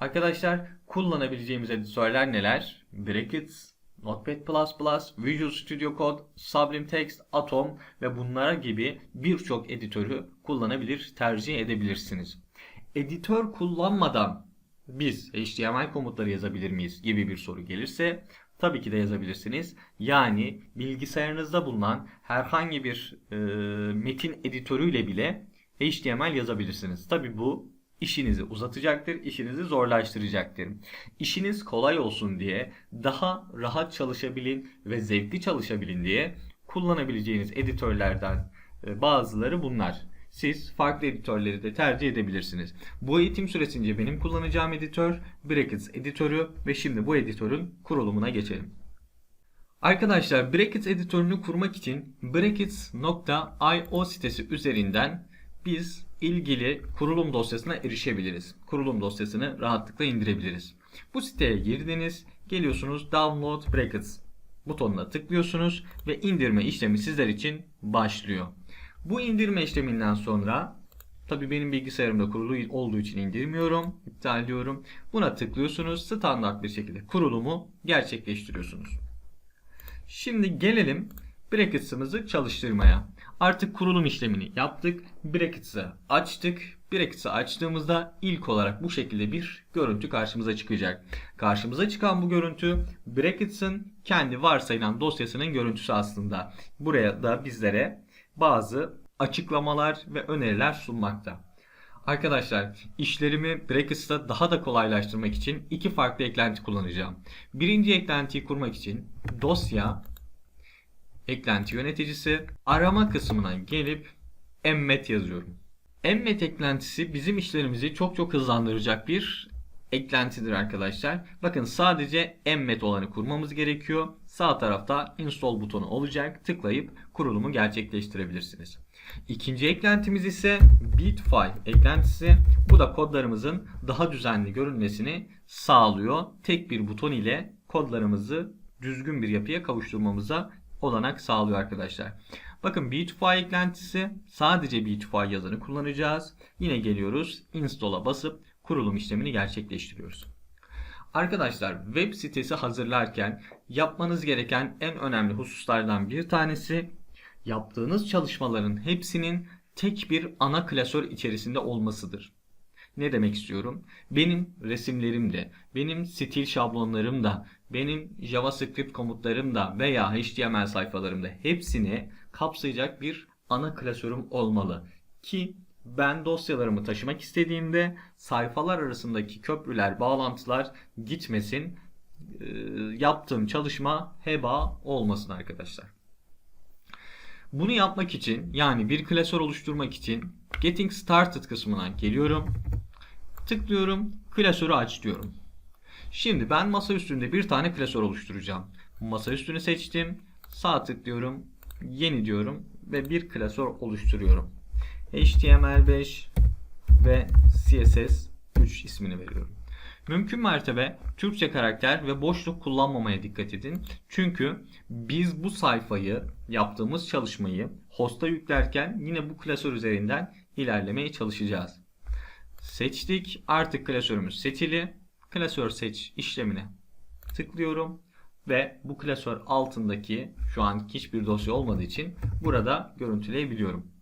Arkadaşlar kullanabileceğimiz editörler neler? Brackets, Notepad++, Visual Studio Code, Sublime Text, Atom ve bunlara gibi birçok editörü kullanabilir, tercih edebilirsiniz. Editör kullanmadan biz HTML komutları yazabilir miyiz gibi bir soru gelirse tabii ki de yazabilirsiniz. Yani bilgisayarınızda bulunan herhangi bir e, metin editörüyle bile HTML yazabilirsiniz. Tabii bu işinizi uzatacaktır, işinizi zorlaştıracaktır. İşiniz kolay olsun diye, daha rahat çalışabilin ve zevkli çalışabilin diye kullanabileceğiniz editörlerden e, bazıları bunlar. Siz farklı editörleri de tercih edebilirsiniz. Bu eğitim süresince benim kullanacağım editör Brackets editörü ve şimdi bu editörün kurulumuna geçelim. Arkadaşlar Brackets editörünü kurmak için brackets.io sitesi üzerinden biz ilgili kurulum dosyasına erişebiliriz. Kurulum dosyasını rahatlıkla indirebiliriz. Bu siteye girdiniz, geliyorsunuz Download Brackets butonuna tıklıyorsunuz ve indirme işlemi sizler için başlıyor. Bu indirme işleminden sonra tabi benim bilgisayarımda kurulu olduğu için indirmiyorum, iptal ediyorum. Buna tıklıyorsunuz, standart bir şekilde kurulumu gerçekleştiriyorsunuz. Şimdi gelelim brackets'ımızı çalıştırmaya. Artık kurulum işlemini yaptık. Brackets'ı açtık. Brackets'ı açtığımızda ilk olarak bu şekilde bir görüntü karşımıza çıkacak. Karşımıza çıkan bu görüntü Brackets'ın kendi varsayılan dosyasının görüntüsü aslında. Buraya da bizlere bazı açıklamalar ve öneriler sunmakta. Arkadaşlar işlerimi Brackets'ta daha da kolaylaştırmak için iki farklı eklenti kullanacağım. Birinci eklentiyi kurmak için dosya eklenti yöneticisi arama kısmına gelip emmet yazıyorum. Emmet eklentisi bizim işlerimizi çok çok hızlandıracak bir eklentidir arkadaşlar. Bakın sadece emmet olanı kurmamız gerekiyor. Sağ tarafta install butonu olacak. Tıklayıp kurulumu gerçekleştirebilirsiniz. İkinci eklentimiz ise Bitfile eklentisi. Bu da kodlarımızın daha düzenli görünmesini sağlıyor. Tek bir buton ile kodlarımızı düzgün bir yapıya kavuşturmamıza olanak sağlıyor arkadaşlar. Bakın Beautify eklentisi sadece Beautify yazını kullanacağız. Yine geliyoruz install'a basıp kurulum işlemini gerçekleştiriyoruz. Arkadaşlar web sitesi hazırlarken yapmanız gereken en önemli hususlardan bir tanesi yaptığınız çalışmaların hepsinin tek bir ana klasör içerisinde olmasıdır. Ne demek istiyorum? Benim resimlerimde, benim stil şablonlarımda, benim JavaScript komutlarımda veya HTML sayfalarımda hepsini kapsayacak bir ana klasörüm olmalı. Ki ben dosyalarımı taşımak istediğimde sayfalar arasındaki köprüler, bağlantılar gitmesin. E, yaptığım çalışma heba olmasın arkadaşlar. Bunu yapmak için yani bir klasör oluşturmak için Getting Started kısmına geliyorum. Tıklıyorum. Klasörü aç diyorum. Şimdi ben masa üstünde bir tane klasör oluşturacağım. Masa üstünü seçtim. Sağ tıklıyorum. Yeni diyorum ve bir klasör oluşturuyorum. HTML5 ve CSS3 ismini veriyorum. Mümkün mertebe Türkçe karakter ve boşluk kullanmamaya dikkat edin. Çünkü biz bu sayfayı, yaptığımız çalışmayı hosta yüklerken yine bu klasör üzerinden ilerlemeye çalışacağız. Seçtik. Artık klasörümüz seçili. Klasör seç işlemine tıklıyorum ve bu klasör altındaki şu an hiçbir dosya olmadığı için burada görüntüleyebiliyorum.